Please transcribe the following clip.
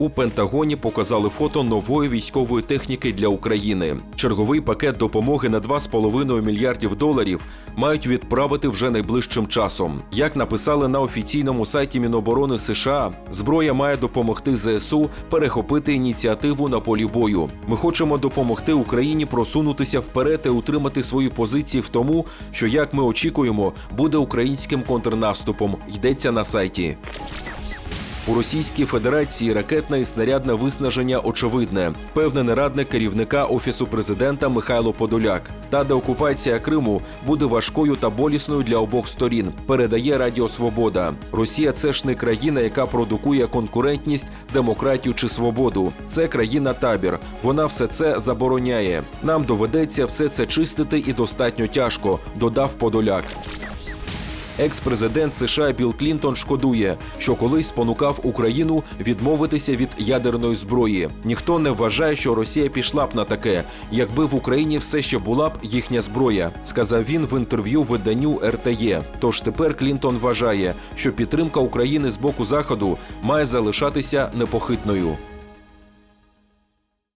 У Пентагоні показали фото нової військової техніки для України. Черговий пакет допомоги на 2,5 мільярдів доларів мають відправити вже найближчим часом. Як написали на офіційному сайті Міноборони США, зброя має допомогти ЗСУ перехопити ініціативу на полі бою. Ми хочемо допомогти Україні просунутися вперед і утримати свої позиції в тому, що як ми очікуємо, буде українським контрнаступом. Йдеться на сайті. У Російській Федерації ракетне і снарядне виснаження очевидне, впевнений радник керівника офісу президента Михайло Подоляк. Та деокупація Криму буде важкою та болісною для обох сторін. Передає Радіо Свобода. Росія це ж не країна, яка продукує конкурентність, демократію чи свободу. Це країна табір. Вона все це забороняє. Нам доведеться все це чистити і достатньо тяжко. Додав Подоляк. Екс-президент США Білл Клінтон шкодує, що колись спонукав Україну відмовитися від ядерної зброї. Ніхто не вважає, що Росія пішла б на таке, якби в Україні все ще була б їхня зброя, сказав він в інтерв'ю виданню РТЄ. Тож тепер Клінтон вважає, що підтримка України з боку заходу має залишатися непохитною.